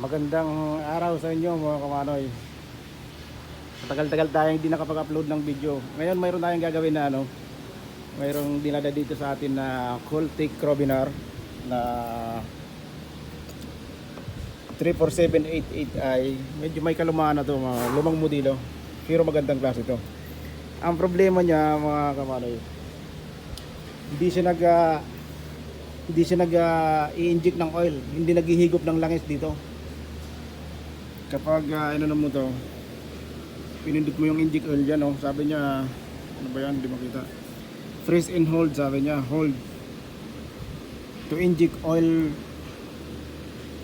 Magandang araw sa inyo mga kamanoy. Matagal-tagal tayong hindi nakapag-upload ng video. Ngayon mayroon tayong gagawin na ano. Mayroong dinada dito sa atin na Cultic Crobinar na 34788i. Medyo may kalumaan na to, lumang modelo. Pero magandang klase ito. Ang problema niya mga kamanoy, hindi siya nag ah, hindi siya nag ah, i-inject ng oil, hindi naghihigop ng langis dito. Kapag uh, ano mo to, pinindot mo yung inject oil dyan, oh, sabi niya, ano ba yan, hindi makita. Freeze and hold, sabi niya, hold. To inject oil,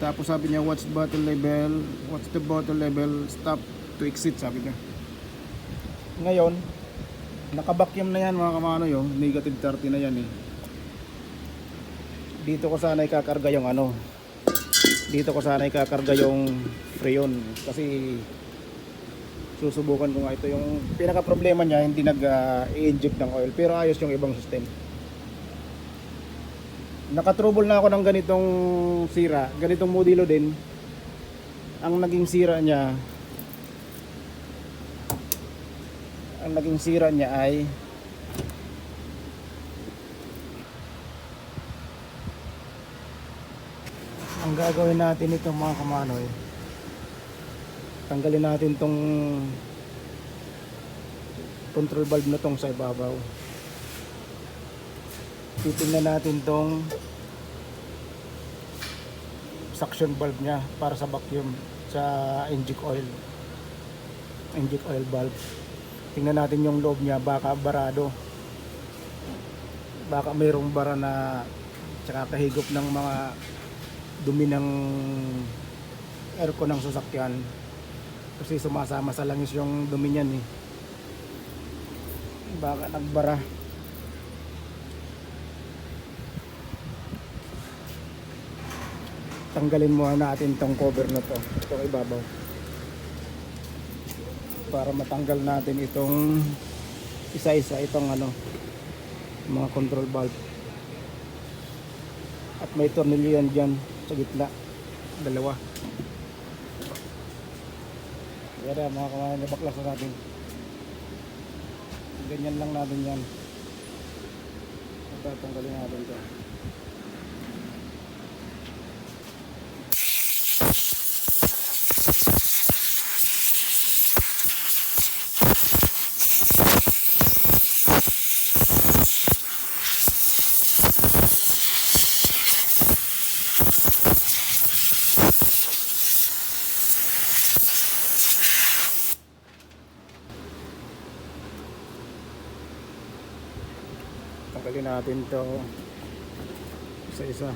tapos sabi niya, watch bottle level, watch the bottle level, stop to exit, sabi niya. Ngayon, nakabakyam na yan mga kamano yung negative 30 na yan eh. Dito ko sana ikakarga yung ano, dito ko sana ikakarga yung freon. Kasi susubukan ko nga ito. Yung pinaka problema niya hindi nag uh, i-inject ng oil pero ayos yung ibang system. Nakatrouble na ako ng ganitong sira ganitong modelo din. Ang naging sira niya ang naging sira niya ay gagawin natin ito mga kamanoy tanggalin natin tong control valve na tong sa ibabaw. Titingnan natin tong suction valve nya para sa vacuum sa inject oil inject oil valve. Tingnan natin yung loob nya baka barado. Baka mayroong bara na tsaka kahigop ng mga dumi ng aircon ng sasakyan. Kasi sumasama sa langis yung dumi niyan eh. Baka nagbara. Tanggalin muna natin tong cover na to. Itong ibabaw. Para matanggal natin itong isa-isa itong ano mga control valve. At may tornilyo yan dyan sa gitna. Dalawa. Kaya mga kamahan na natin. Ganyan lang natin yan. Tatanggalin natin ito tanggalin natin to. Isa isa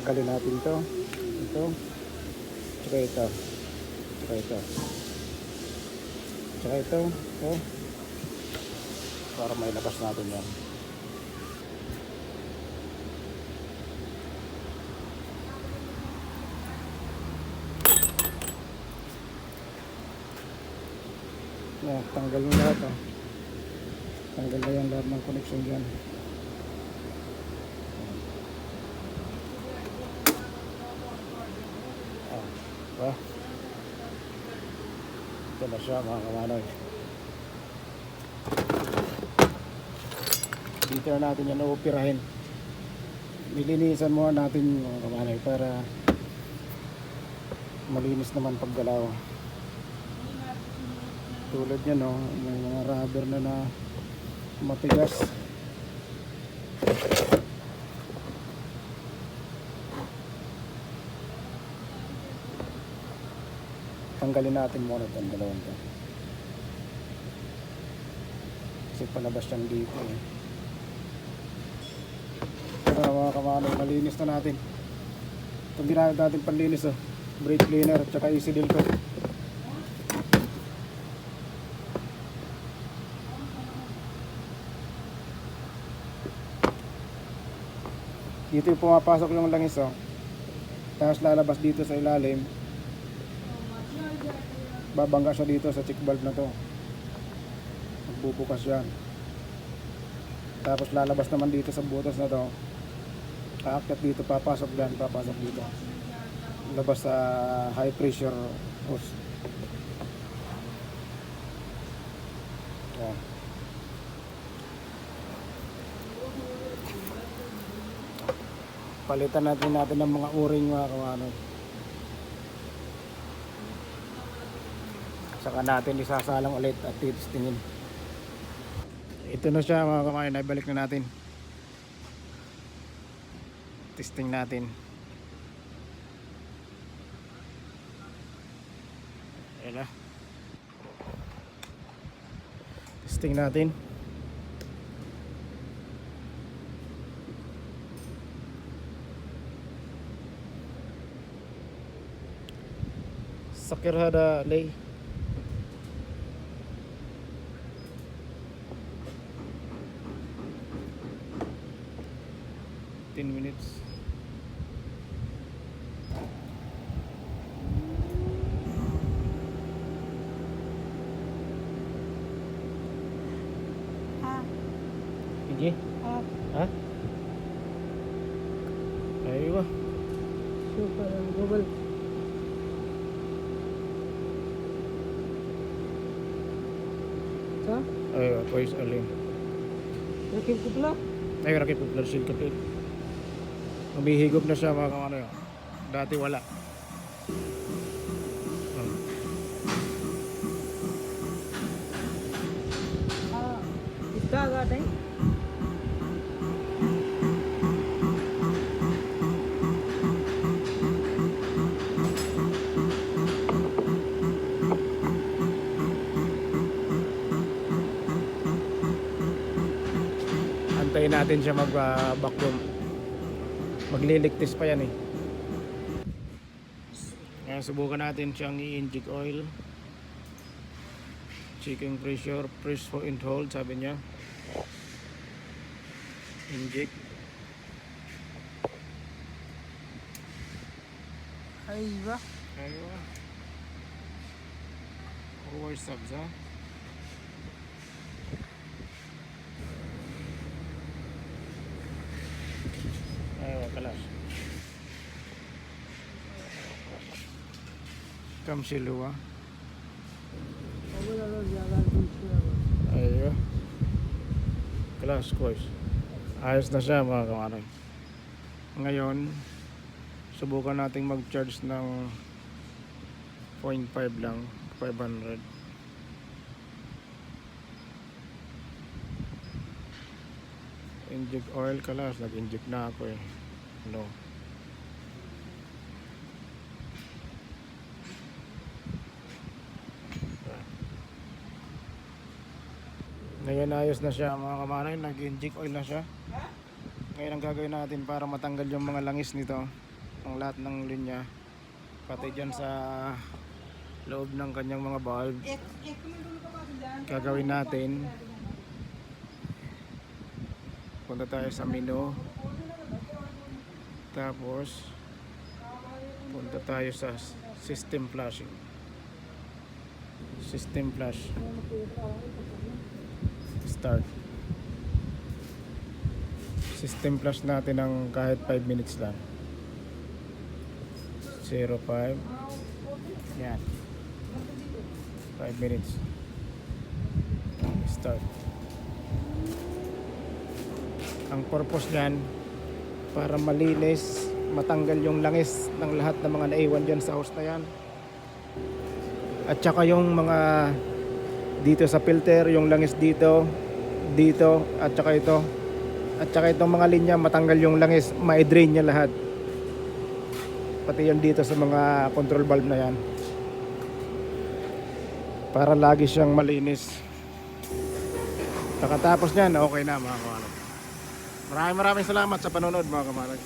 tanggalin natin to. Ito. Tsaka ito. Tsaka ito. Tsaka ito. Ito. Para may labas natin yan. Yan, tanggal na lahat oh. Tanggal na yan lahat ng connection dyan. Diba? Ito na siya mga kamanoy. Dito na natin yan uupirahin. Nilinisan muna natin mga kamanoy para malinis naman paggalaw. Tulad yan no, may mga rubber na na matigas. Tanggalin natin muna itong dalawang to. Kasi palabas yan dito eh. Ito na mga kamanong, malinis na natin. Itong ginamit natin panlinis oh. Brake cleaner at saka easy deal ko. Dito yung pumapasok yung langis oh. Tapos lalabas dito sa ilalim. Babangga siya dito sa check valve na to. Magbubukas yan. Tapos lalabas naman dito sa butas na to. Aakyat dito, papasok dyan, papasok dito. Labas sa high pressure hose. Yan. Palitan natin natin ng mga uring mga kamano. Saka natin isasalang ulit at titistingin. Ito na siya mga kamayan, naibalik na natin. Testing natin. Ayan na. Testing natin. Sakir hada lay. 15 minutes Ayo. Ayo. Ayo. Ayo. Ayo. Ayo. Ayo. Ayo. Ayo. Alim? Rakib Ayo. Ayo. Ayo. rakib Ayo. Ayo. Ayo. Ayo. Ayo Umihigop na siya mga kamano yun. Dati wala. Hmm. Ah, इसका आगा time Antayin natin siya mag-vacuum. Magliligtis pa yan eh. Ngayon, subukan natin siyang i-inject oil. Checking pressure, press for and hold, sabi niya. Inject. Aywa. Aywa. Over subs ha. Ayun, kalas. Kamsilua. Ayun. Kalas, guys. Ayos na siya mga kamanay. Ngayon, subukan nating mag-charge ng 0.5 lang, 500. inject oil kalas nag inject na ako eh. Hello. Ngayon ayos na siya mga kamanay, nag-inject oil na siya. Ngayon ang gagawin natin para matanggal yung mga langis nito, ang lahat ng linya, pati dyan sa loob ng kanyang mga valve. Gagawin natin. Punta tayo sa menu tapos punta tayo sa system flashing. System flash. Start. System flash natin ng kahit 5 minutes lang. 05 Yan. 5 minutes. Start. Ang purpose niyan para malinis, matanggal yung langis ng lahat ng mga naiwan dyan sa host na yan. At saka yung mga dito sa filter, yung langis dito, dito, at saka ito. At saka itong mga linya, matanggal yung langis, ma-drain niya lahat. Pati yung dito sa mga control valve na yan. Para lagi siyang malinis. Pagkatapos niyan, okay na mga kamarag. Maraming maraming salamat sa panonood mga kamarag.